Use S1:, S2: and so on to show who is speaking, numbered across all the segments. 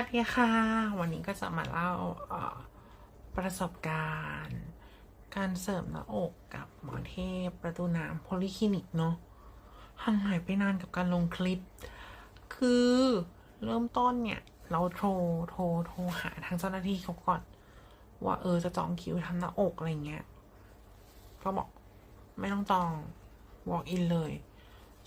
S1: วัสดีค่ะ วันนี้ก็จะมาเล่าประสบการณ์ การเสริมหน้าอกกับหมอเทพประตูน้ำโพลิคลินิกเนาะห่างหายไปนานกับการลงคลิป คือเริ่มต้นเนี่ย เราโทรโทรโทรหาทางเจ้าหน้าที่เขาก่อน ว่าเออจะจองคิวทำหน้าอกอะไรเงี้ยก็บอกไม่ต้องจอง walk in เลย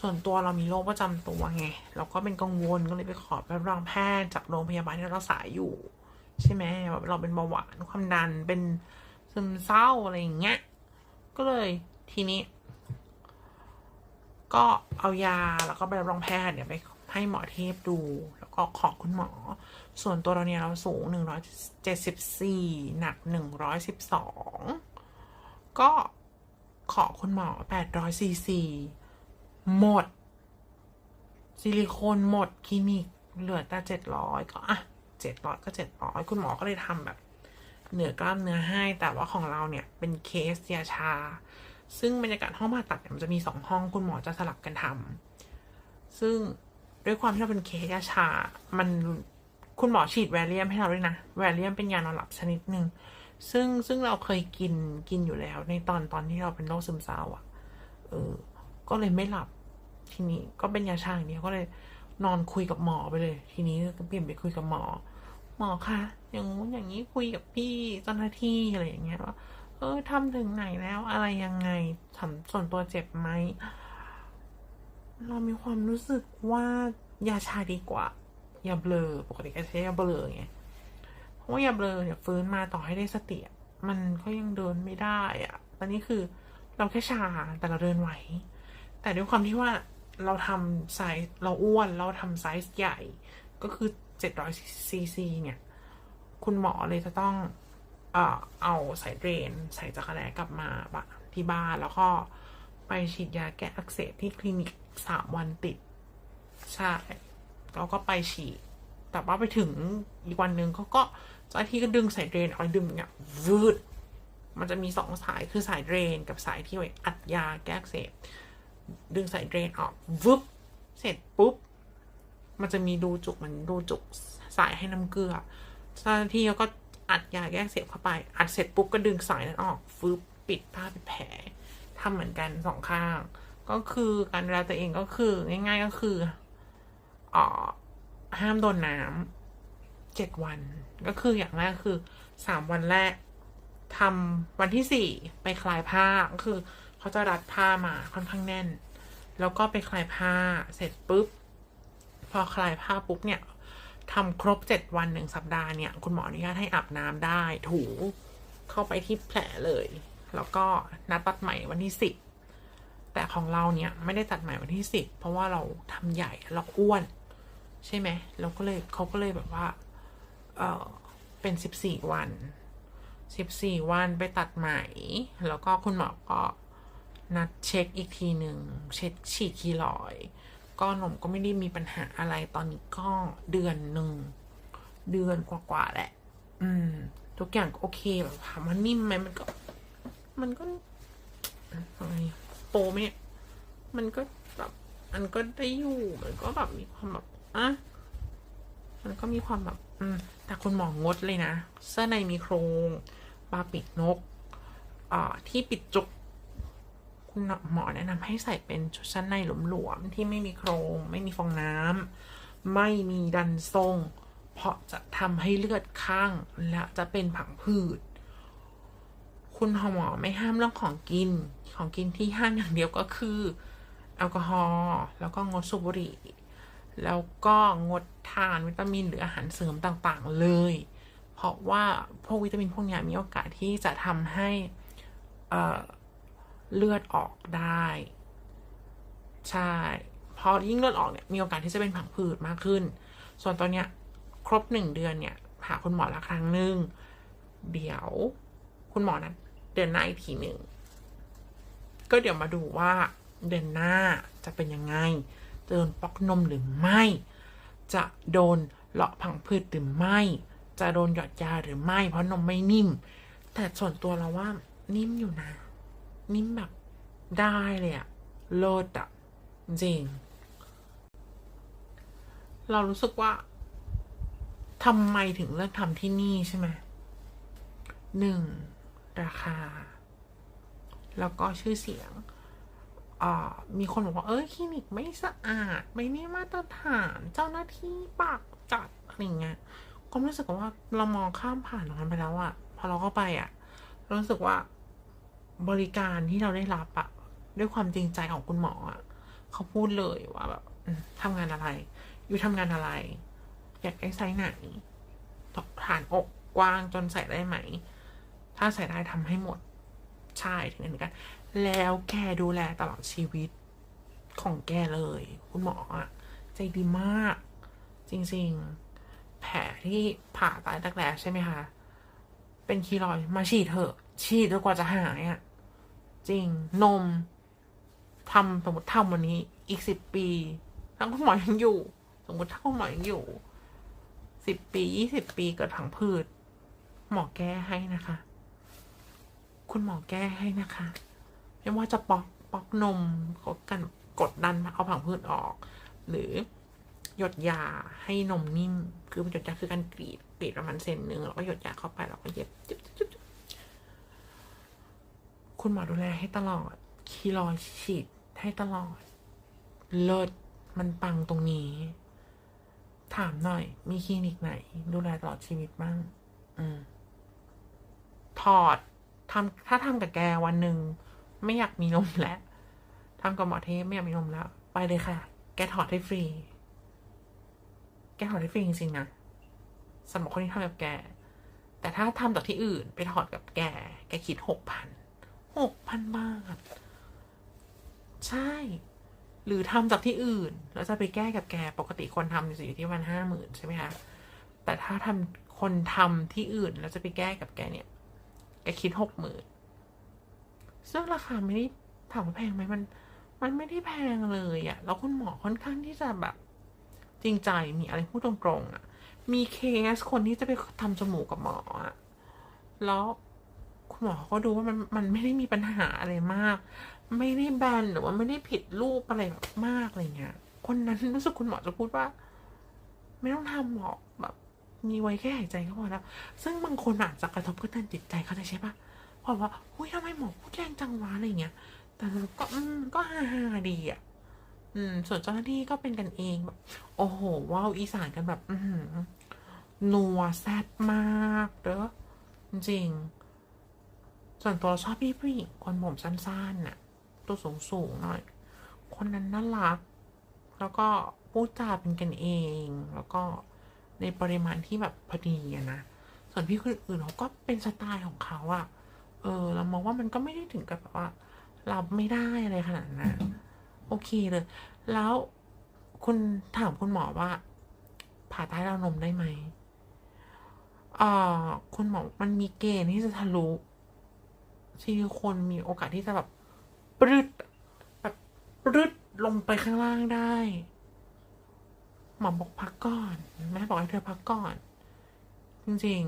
S1: ส่วนตัวเรามีโรคประจำตัวไง เราก็เป็นกังวลก็เลยไปขอใบรับรองแพทย์จากโรงพยาบาลที่เรารักษาอยู่ ใช่ไหมแบบเราเป็นเบาหวานความดันเป็นซึมเศร้าอะไรอย่างเงี้ยก็เลยทีนี้ ก็เอายาแล้วก็ใบรับรองแพทย์เนี่ยไปให้หมอเทพดู แล้วก็ขอคุณหมอ ส่วนตัวเราเนี่ยเราสูงหนึ่งร้อยเจ็ดสิบสี่หนักหนึ่งร้อยสิบสองก็ขอคุณหมอแปดร้อยซีซี หมด ซิลิโคนหมดคลินิกเหลือแต่เจ็ดร้อยก็อะเจ็ดร้อยก็เจ็ดร้อยคุณหมอก็เลยทำแบบ เหนือกล้ามเนื้อให้ แต่ว่าของเราเนี่ยเป็นเคสยาชา ซึ่งบรรยากาศห้องผ่าตัดเนี่ยมันจะมีสองห้องคุณหมอจะสลับกันทำซึ่งด้วยความที่เราเป็นเคสยาชา มันคุณหมอฉีดแวเลียมให้เราด้วยนะ แวเลียมเป็นยานอนหลับชนิดหนึ่งซึ่งซึ่งเราเคยกินกินอยู่แล้ว ในตอนตอนที่เราเป็นโรคซึมเศร้าอะ เออ ก็เลยไม่หลับ ทีนี้ก็เป็นยาชาอย่างเดียวก็เลย นอนคุยกับหมอไปเลย ทีนี้ก็เปลี่ยนไปคุยกับหมอ หมอคะอย่างงู้นอย่างนี้คุยกับพี่เจ้าหน้าที่อะไรอย่างเงี้ยว่าเออทำถึงไหนแล้วอะไรยังไงทำส่วนตัวเจ็บไหมเรามีความรู้สึกว่ายาชาดีกว่า ยาเบลอปกติก็ใช้ยาเบลอไงเพราะว่ายาเบลอเนี่ยฟื้นมาต่อให้ได้สติมันก็ยังเดินไม่ได้อะตอนนี้คือเราแค่ชาแต่เราเดินไหว แต่ด้วยความที่ว่า เราทำไซส์เราอ้วนเราทำไซส์ใหญ่ ก็คือ 700ซีซีเนี่ย คุณหมอเลยจะต้องเอ่อเอาสายเดรนใส่จักรแลกลับมาบะที่บ้านแล้วก็ไปฉีดยาแก้อักเสบที่คลินิกสามวันติด ใช่แล้วก็ไปฉีด แต่ว่าไปถึงอีกวันหนึ่งเขาก็เจ้าที่ก็ดึงสายเดรนเอาดึงเงี้ยวืดมันจะมีสองสายคือสายเดรนกับสายที่ไว้อัดยาแก้อักเสบ ดึงสายเดรนออกวึบเสร็จปุ๊บ มันจะมีดูจุกเหมันดูจุกสายให้น้ำเกลือเจ้าหน้าที่ก็อัดยาแก้อักเสบเข้าไป อัดเสร็จปุ๊บก็ดึงสายนั้นออกฟึบปิดผ้าปิดแผลทำเหมือนกันสองข้าง ก็คือการดูแลตัวเองก็คือ ง่าย ๆก็คืออ่อห้ามโดนน้ำเจ็ดวัน ก็คืออย่างแรกคือสามวันแรกทำวันที่สี่ไปคลายผ้าก็คือ เขาจะรัดผ้ามาค่อนข้างแน่น แล้วก็ไปคลายผ้าเสร็จปุ๊บ พอคลายผ้าปุ๊บเนี่ยทำครบเจ็ดวันหนึ่งสัปดาห์เนี่ย คุณหมออนุญาตให้อาบน้ำได้ ถูเข้าไปที่แผลเลย แล้วก็นัดตัดใหม่วันที่สิบแต่ของเราเนี่ยไม่ได้ตัดใหม่วันที่สิบเพราะว่าเราทำใหญ่เราอ้วน ใช่ไหมเราก็เลยเขาก็เลยแบบว่า เออเป็นสิบสี่วันสิบสี่วันไปตัดไหม แล้วก็คุณหมอก็ นัดเช็คอีกทีหนึ่งเช็คฉีดคีลอยก็หนมก็ไม่ได้มีปัญหาอะไรตอนนี้ก็เดือนหนึ่ง เดือนกว่าๆแหละ อืม ทุกอย่างโอเคแบบถามว่านิ่มไหมมันก็ มันก็อะไรโปไหมมันก็แบบมันก็ได้อยู่มันก็แบบมีความแบบอะมันก็มีความแบบ อืม แต่คุณหมองดเลยนะ เสื้อในมีโครงปลาปิดนกอ่าที่ปิดจุก คุณหมอแนะนำให้ใส่เป็นชุดชั้นในหลวมๆที่ไม่มีโครง ไม่มีฟองน้ำไม่มีดันทรง เพราะจะทำให้เลือดข้างและจะเป็นผังผืด คุณหมอไม่ห้ามเรื่องของกิน ของกินที่ห้ามอย่างเดียวก็คือแอลกอฮอล์แล้วก็งดสูบบุหรี่ แล้วก็งดทานวิตามินหรืออาหารเสริมต่างๆเลย เพราะว่าพวกวิตามินพวกนี้มีโอกาสที่จะทำให้ เลือดออกได้ ใช่ พอยิ่งเลือดออกเนี่ยมีโอกาสที่จะเป็นผังผืดมากขึ้น ส่วนตอนเนี้ยครบหนึ่งเดือนเนี่ยหาคุณหมอละครั้งหนึ่งเดี๋ยวคุณหมอนะเดือนหน้าอีกทีหนึ่งก็เดี๋ยวมาดูว่าเดือนหน้าจะเป็นยังไงจะโดนปอกนมหรือไม่ จะโดนเลาะผังผืดหรือไม่ จะโดนหยอดยาหรือไม่ เพราะนมไม่นิ่ม แต่ส่วนตัวเราว่านิ่มอยู่นะ นิ่มแบบได้เลยอะโลดอะจริง เรารู้สึกว่าทำไมถึงเลือกทำที่นี่ใช่ไหมหนึ่งราคา แล้วก็ชื่อเสียงมีคนบอกว่า เออคลินิกไม่สะอาด ไม่ได้มาตรฐานเจ้าหน้าที่ปากจัดอะไรเงี้ยก็รู้สึกว่าเรามองข้ามผ่านตรงนั้นไปแล้วอะพอเราเข้าไปอะรู้สึกว่า บริการที่เราได้รับอะด้วยความจริงใจของคุณหมออะเขาพูดเลยว่าแบบทำงานอะไร อยู่ทำงานอะไร อยากได้ไซส์ไหนฐานอกกว้างจนใส่ได้ไหม ถ้าใส่ได้ทำให้หมด ใช่ถึงนั้นกัน แล้วแกดูแลตลอดชีวิตของแกเลย คุณหมออะใจดีมาก จริง ๆ แผลที่ผ่าใต้ตะแกรงใช่ไหมคะ เป็นคีรอยมาฉีดเถอะ ฉีดจนกว่าจะหายอะ จริง นมทำสมมติทำวันนี้ อีกสิบปีถ้าคุณหมอยังอยู่ สมมติถ้าคุณหมอยังอยู่สิบปียี่สิบปีเกิดผังผืดหมอแก้ให้นะคะ คุณหมอแก้ให้นะคะ ไม่ว่าจะปอกปอกนมกดกันกดดันเอาผังพืชออก หรือหยดยาให้นมนิ่ม คือหยดยาคือการกรีดกรีดประมาณเซนหนึ่งแล้วก็หยดยาเข้าไปแล้วก็เย็บจุ๊บจุ๊บ คุณหมอดูแลให้ตลอด คีรอยด์ฉีดให้ตลอด เลิศมันปังตรงนี้ ถามหน่อย มีคลินิกไหน ดูแลตลอดชีวิตบ้าง อืม ถอดทำถ้าทำกับแกวันหนึ่ง ไม่อยากมีนมแล้วทำกับหมอเทพไม่อยากมีนมแล้ว ไปเลยค่ะ แกถอดให้ฟรี แกถอดให้ฟรีจริงๆนะสำหรับคนที่ทำกับแก แต่ถ้าทำจากที่อื่น ไปถอดกับแก แกคิดหกพัน หกพันบาท ใช่ หรือทำจากที่อื่น แล้วจะไปแก้กับแกปกติคนทำอยู่ที่ประมันห้าหมื่นใช่ไหมคะแต่ถ้าทำคนทำที่อื่น แล้วจะไปแก้กับแกเนี่ยแกคิดหกหมื่นซึ่งราคาไม่ได้ถามว่าแพงไหมมัน มันไม่ได้แพงเลยอะแล้วคุณหมอค่อนข้างที่จะแบบ จริงใจมีอะไรพูดตรงๆอะมีเคสคนที่จะไปทำจมูกกับหมออะแล้ว คุณหมอเขาก็ดูว่ามันมันไม่ได้มีปัญหาอะไรมาก ไม่ได้แบนหรือว่าไม่ได้ผิดรูปอะไรแบบมากอะไรเงี้ย คนนั้นรู้สึกคุณหมอจะพูดว่า ไม่ต้องทำหรอกแบบ มีไว้แค่หายใจก็พอแล้ว ซึ่งบางคนอาจจะกระทบกระเทือนจิตใจเขาใจใช่ปะพราะว่าอุ้ยทำไมหมอพูดแรงจังวะอะไรเงี้ย แต่ก็อืมก็ฮาฮาดีอะอืม ส่วนเจ้าหน้าที่ก็เป็นกันเองแบบ โอ้โห ว้าวอีสานกันแบบ อืนัวแซ่บมากเด้อจริง ส่วนตัวชอบพี่ผู้หญิงคนผมสั้นๆน่ะ ตัวสูงๆหน่อย คนนั้นน่ารัก แล้วก็พูดจาเป็นกันเอง แล้วก็ในปริมาณที่แบบพอดีนะ ส่วนพี่คนอื่นเขาก็เป็นสไตล์ของเขาอะเออ เรามองว่ามันก็ไม่ได้ถึงกับแบบว่ารับไม่ได้อะไรขนาดนั้นโอเคเลย แล้วคุณถามคุณหมอว่า ผ่าใต้ราวนมได้ไหมอ่าคุณหมอมันมีเกณฑ์ที่จะทะลุ ซิลิโคนมีโอกาสที่จะแบบปรึดแบบปรึดลงไปข้างล่างได้ หมอบอกพักก่อนแม่บอกให้เธอพักก่อน จริง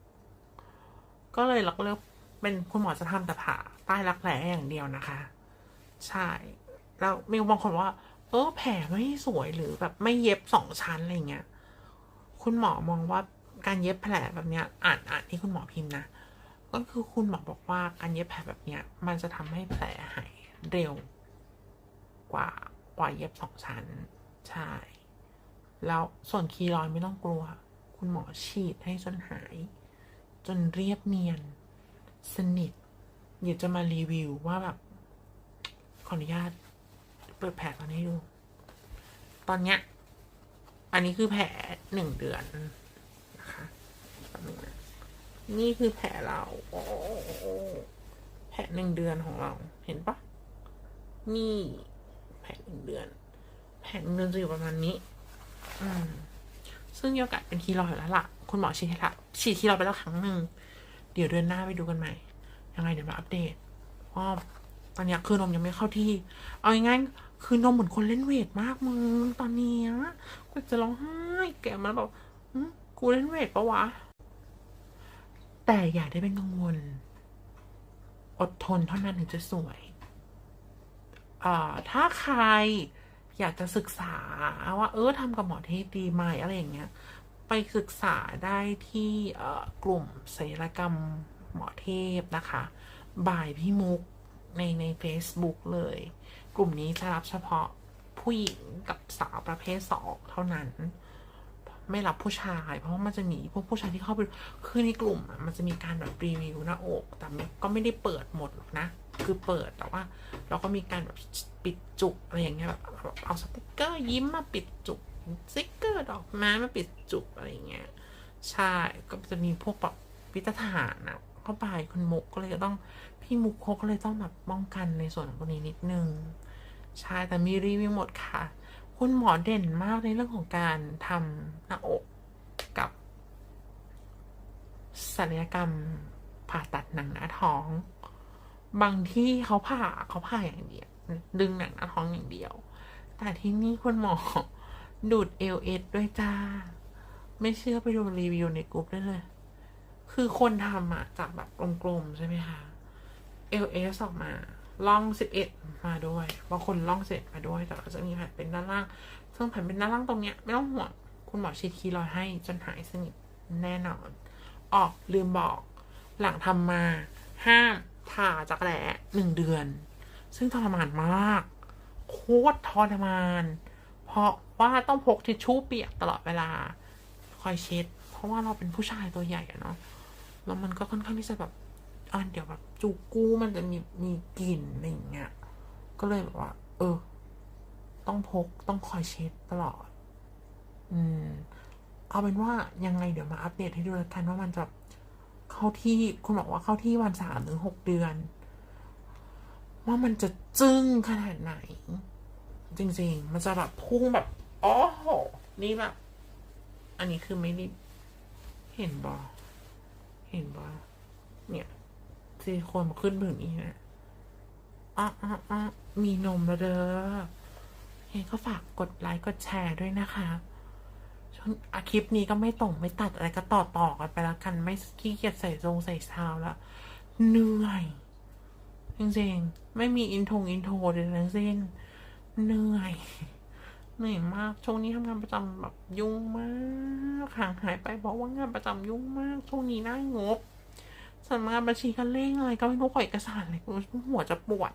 S1: ๆ ก็เลยเราก็เลือกเป็นคุณหมอจะทำแต่ผ่าใต้รักแร้อย่างเดียวนะคะ ใช่ แล้วมีบางคนว่า เออแผลไม่สวยหรือแบบไม่เย็บสองชั้นอะไรเงี้ย คุณหมอมองว่าการเย็บแผลแบบเนี้ย อ่านอ่านที่คุณหมอพิมพ์นะ ก็คือคุณหมอบอกว่าการเย็บแผลแบบเนี้ย มันจะทำให้แผลหายเร็ว กว่ากว่าเย็บสองชั้น ใช่ แล้วส่วนคีรอยไม่ต้องกลัว คุณหมอฉีดให้จนหาย จนเรียบเนียน สนิทเดี๋ยวจะมารีวิวว่าแบบ ขออนุญาต เปิดแผลตอนให้ดู ตอนเนี้ย อันนี้คือแผลหนึ่งเดือนนะคะแป๊บนึงนะ นี่คือแผลเราแผลหนึ่งเดือนของเราเห็นปะนี่แผลหนึ่งเดือน แผลหนึ่งเดือนจะอยู่ประมาณนี้ อืมซึ่งโอกาสเป็นคีรอยแล้วล่ะ คุณหมอฉีดให้ละฉีดคีรอยไปแล้วครั้งหนึ่ง เดี๋ยวเดือนหน้าไปดูกันใหม่ ยังไงเดี๋ยวมาอัปเดตว่าตอนนี้คือนมยังไม่เข้าที่ เอาง่ายๆคือนมเหมือนคนเล่นเวทมากมึงตอนนี้กูจะร้องไห้แกมันแบบกูเล่นเวทปะวะ แต่อย่าได้เป็นกังวล อดทนเท่านั้นถึงจะสวยอ่าถ้าใครอยากจะศึกษาว่าเออทำกับหมอเทพดีไหมอะไรอย่างเงี้ย ไปศึกษาได้ที่กลุ่มศัลกรรมหมอเทพนะคะบ่ายพี่มุกในใน Facebook เลย กลุ่มนี้จะรับเฉพาะผู้หญิงกับสาวประเภทสองเท่านั้น ไม่รับผู้ชาย เพราะว่ามันจะมีพวกผู้ชายที่เข้าไปคือในกลุ่มมันจะมีการแบบรีวิวหน้าอก แต่ก็ไม่ได้เปิดหมดหรอกนะ คือเปิดแต่ว่า เราก็มีการแบบปิดจุกอะไรอย่างเงี้ยแบบแบบเอาสติกเกอร์ยิ้มมาปิดจุกสติกเกอร์ดอกไม้มาปิดจุกอะไรอย่างเงี้ยใช่ก็จะมีพวกแบบวิตฐานอะเข้าไปคุณมุกก็เลยต้องพี่มุกเขาก็เลยต้องแบบป้องกันในส่วนของตรงนี้นิดนึงใช่แต่มีรีวิวหมดค่ะ คุณหมอเด่นมากในเรื่องของการทำหน้าอกกับศัลยกรรมผ่าตัดหนังหน้าท้อง บางที่เขาผ่าเขาผ่าอย่างเดียว ดึงหนังหน้าท้องอย่างเดียว แต่ที่นี่คุณหมอดูดเอลเอสด้วยจ้า ไม่เชื่อไปดูรีวิวในกลุ่มได้เลย คือคนทำอะจากแบบกลมๆใช่ไหมคะ LS ออกมา ล่อง 11 มาด้วยบางคนล่องเสร็จมาด้วย แต่ก็จะมีแผ่นเป็นด้านล่าง ซึ่งแผ่นเป็นด้านล่างตรงเนี้ยไม่ต้องห่วง คุณหมอฉีดคีรอยให้จนหายสนิทแน่นอน ออกลืมบอก หลังทำมา ห้ามผ่าจักรแหลหนึ่งเดือน ซึ่งทรมานมาก โคตรทรมาน เพราะว่าต้องพกทิชชู่เปียกตลอดเวลา คอยเช็ด เพราะว่าเราเป็นผู้ชายตัวใหญ่อะเนาะ แล้วมันก็ค่อนข้างที่จะแบบอ่าเดี๋ยวแบบ จูกู้มันจะมีมีกลิ่นอะไรอย่างเงี้ย ก็เลยแบบว่า เออ ต้องพกต้องคอยเช็ดตลอด อืม เอาเป็นว่ายังไงเดี๋ยวมาอัปเดตให้ดูแล้วกันว่ามันจะเข้าที่คุณบอกว่าเข้าที่วันสามถึงหกเดือน ว่ามันจะจึ้งขนาดไหน จริง ๆ มันจะแบบพุ่งแบบอ๋อโหนี่แบบ อันนี้คือไม่ได้เห็นบอเห็นบอเนี่ย ซิลิโคนมาขึ้นถึงนี้นะอ๋ออ๋ออ๋อมีนมแล้วเด้อเห็นก็ฝากกดไลค์กดแชร์ด้วยนะคะช่วงอาคลิปนี้ก็ไม่ต่งไม่ตัดอะไรก็ต่อต่อกันไปแล้วกัน ไม่ขี้เกียจใส่ทรงใส่ซาวแล้วเหนื่อย จริงๆ ไม่มีอินโทงอินโทรเลยทั้งสิ้นเหนื่อยเหนื่อยมากช่วงนี้ทำงานประจำแบบยุ่งมากห่างหายไปเพราะว่างานประจำยุ่งมากช่วงนี้น่างบ สำนักงานบัญชีก็เร่งอะไรก็ไม่รู้ขอเอกสารอะไรกูหัวจะปวด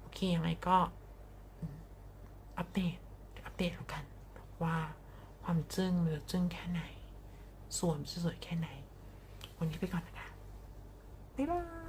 S1: โอเคยังไงก็ อัปเดต อัปเดตแล้วกัน ว่าความจึ้งมันจะจึ้งแค่ไหน สวยมันสวยแค่ไหน วันนี้ไปก่อนนะคะบ๊ายบาย